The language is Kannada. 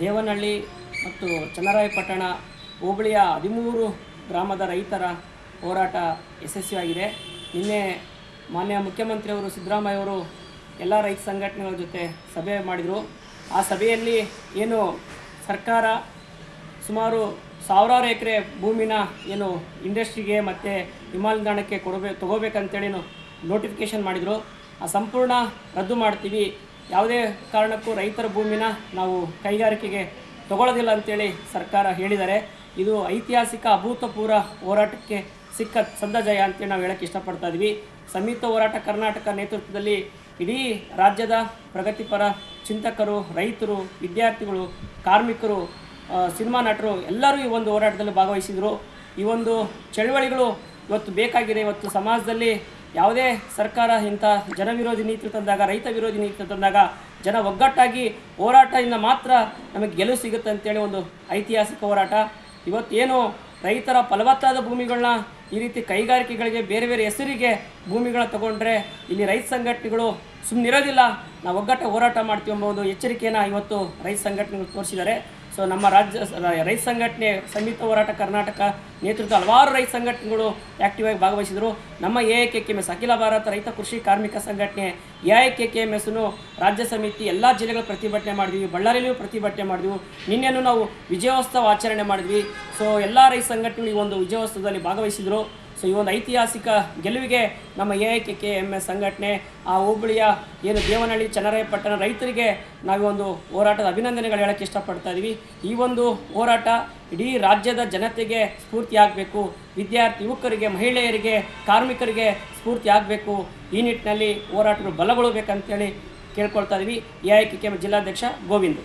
ದೇವನಹಳ್ಳಿ ಮತ್ತು ಚನ್ನರಾಯಪಟ್ಟಣ ಹೋಬಳಿಯ ಹದಿಮೂರು ಗ್ರಾಮದ ರೈತರ ಹೋರಾಟ ಯಶಸ್ವಿಯಾಗಿದೆ. ನಿನ್ನೆ ಮಾನ್ಯ ಮುಖ್ಯಮಂತ್ರಿಯವರು ಸಿದ್ದರಾಮಯ್ಯವರು ಎಲ್ಲ ರೈತ ಸಂಘಟನೆಗಳ ಜೊತೆ ಸಭೆ ಮಾಡಿದರು. ಆ ಸಭೆಯಲ್ಲಿ ಏನು ಸರ್ಕಾರ ಸುಮಾರು ಸಾವಿರಾರು ಎಕರೆ ಭೂಮಿನ ಏನು ಇಂಡಸ್ಟ್ರಿಗೆ ಮತ್ತು ವಿಮಾನ ನಿಲ್ದಾಣಕ್ಕೆ ಕೊಡಬೇಕು ತೊಗೋಬೇಕಂತೇಳಿ ನೋಟಿಫಿಕೇಷನ್ ಮಾಡಿದರು. ಆ ಸಂಪೂರ್ಣ ರದ್ದು ಮಾಡ್ತೀವಿ. ಯಾವುದೇ ಕಾರಣಕ್ಕೂ ರೈತರ ಭೂಮಿನ ನಾವು ಕೈಗಾರಿಕೆಗೆ ತಗೊಳ್ಳೋದಿಲ್ಲ ಅಂತೇಳಿ ಸರ್ಕಾರ ಹೇಳಿದ್ದಾರೆ ಇದು ಐತಿಹಾಸಿಕ ಅಭೂತಪೂರ್ವ ಹೋರಾಟಕ್ಕೆ ಸಿಕ್ಕ ಸಂದ ಜಯ ಅಂತೇಳಿ ನಾವು ಹೇಳಕ್ಕೆ ಇಷ್ಟಪಡ್ತಾ ಇದ್ವಿ. ಸಂಯುಕ್ತ ಹೋರಾಟ ಕರ್ನಾಟಕ ನೇತೃತ್ವದಲ್ಲಿ ಇಡೀ ರಾಜ್ಯದ ಪ್ರಗತಿಪರ ಚಿಂತಕರು, ರೈತರು, ವಿದ್ಯಾರ್ಥಿಗಳು, ಕಾರ್ಮಿಕರು ಸಿನಿಮಾ ನಟರು ಎಲ್ಲರೂ ಈ ಒಂದು ಹೋರಾಟದಲ್ಲಿ ಭಾಗವಹಿಸಿದರು. ಈ ಒಂದು ಚಳವಳಿಗಳು ಇವತ್ತು ಬೇಕಾಗಿದೆ. ಇವತ್ತು ಸಮಾಜದಲ್ಲಿ ಯಾವುದೇ ಸರ್ಕಾರ ಇಂಥ ಜನವಿರೋಧಿ ನೀತಿ ತಂದಾಗ, ರೈತ ವಿರೋಧಿ ನೀತಿ ತಂದಾಗ ಜನ ಒಗ್ಗಟ್ಟಾಗಿ ಹೋರಾಟದಿಂದ ಮಾತ್ರ ನಮಗೆ ಗೆಲುವು ಸಿಗುತ್ತೆ ಅಂತೇಳಿ ಒಂದು ಐತಿಹಾಸಿಕ ಹೋರಾಟ. ಇವತ್ತೇನು ರೈತರ ಫಲವತ್ತಾದ ಭೂಮಿಗಳನ್ನ ಈ ರೀತಿ ಕೈಗಾರಿಕೆಗಳಿಗೆ, ಬೇರೆ ಬೇರೆ ಹೆಸರಿಗೆ ಭೂಮಿಗಳನ್ನ ತಗೊಂಡ್ರೆ ಇಲ್ಲಿ ರೈತ ಸಂಘಟನೆಗಳು ಸುಮ್ಮನಿರೋದಿಲ್ಲ ನಾವು ಒಗ್ಗಟ್ಟ ಹೋರಾಟ ಮಾಡ್ತೀವಿ ಎಂಬ ಒಂದು ಎಚ್ಚರಿಕೆಯನ್ನು ಇವತ್ತು ರೈತ ಸಂಘಟನೆಗಳು ತೋರಿಸಿದ್ದಾರೆ. ಸೊ ನಮ್ಮ ರಾಜ್ಯ, ರೈತ ಸಂಘಟನೆ, ಸಂಯುಕ್ತ ಹೋರಾಟ ಕರ್ನಾಟಕ ನೇತೃತ್ವ ಹಲವಾರು ರೈತ ಸಂಘಟನೆಗಳು ಆ್ಯಕ್ಟಿವ್ ಆಗಿ ಭಾಗವಹಿಸಿದರು. ನಮ್ಮ A I K K M ಅಖಿಲ ಭಾರತ ರೈತ ಕೃಷಿ ಕಾರ್ಮಿಕ ಸಂಘಟನೆ, A I K K M ಎಸ್ನು ರಾಜ್ಯ ಸಮಿತಿ ಎಲ್ಲ ಜಿಲ್ಲೆಗಳು ಪ್ರತಿಭಟನೆ ಮಾಡಿದ್ವಿ ಬಳ್ಳಾರಿಯಲ್ಲೂ ಪ್ರತಿಭಟನೆ ಮಾಡಿದ್ವಿ. ನಿನ್ನೆನೂ ನಾವು ವಿಜಯೋತ್ಸವ ಆಚರಣೆ ಮಾಡಿದ್ವಿ. ಸೊ ಎಲ್ಲ ರೈತ ಸಂಘಟನೆಗಳು ಒಂದು ವಿಜಯೋತ್ಸವದಲ್ಲಿ ಭಾಗವಹಿಸಿದರು. ಸೊ ಈ ಒಂದು ಐತಿಹಾಸಿಕ ಗೆಲುವಿಗೆ ನಮ್ಮ A I K K M S ಸಂಘಟನೆ, ಆ ಹೋಬಳಿಯ ಏನು ದೇವನಹಳ್ಳಿ ಚನ್ನರಾಯಪಟ್ಟಣ ರೈತರಿಗೆ ನಾವು ಒಂದು ಹೋರಾಟದ ಅಭಿನಂದನೆಗಳು ಹೇಳೋಕ್ಕೆ ಇಷ್ಟಪಡ್ತಾ ಇದ್ದೀವಿ. ಈ ಒಂದು ಹೋರಾಟ ಇಡೀ ರಾಜ್ಯದ ಜನತೆಗೆ ಸ್ಫೂರ್ತಿ ಆಗಬೇಕು, ವಿದ್ಯಾರ್ಥಿ ಯುವಕರಿಗೆ, ಮಹಿಳೆಯರಿಗೆ, ಕಾರ್ಮಿಕರಿಗೆ ಸ್ಫೂರ್ತಿ ಆಗಬೇಕು. ಈ ನಿಟ್ಟಿನಲ್ಲಿ ಹೋರಾಟಗಳು ಬಲಗೊಳ್ಳಬೇಕಂತೇಳಿ ಕೇಳ್ಕೊಳ್ತಾ ಇದ್ದೀವಿ. A I K K M ಜಿಲ್ಲಾಧ್ಯಕ್ಷ ಗೋವಿಂದ್.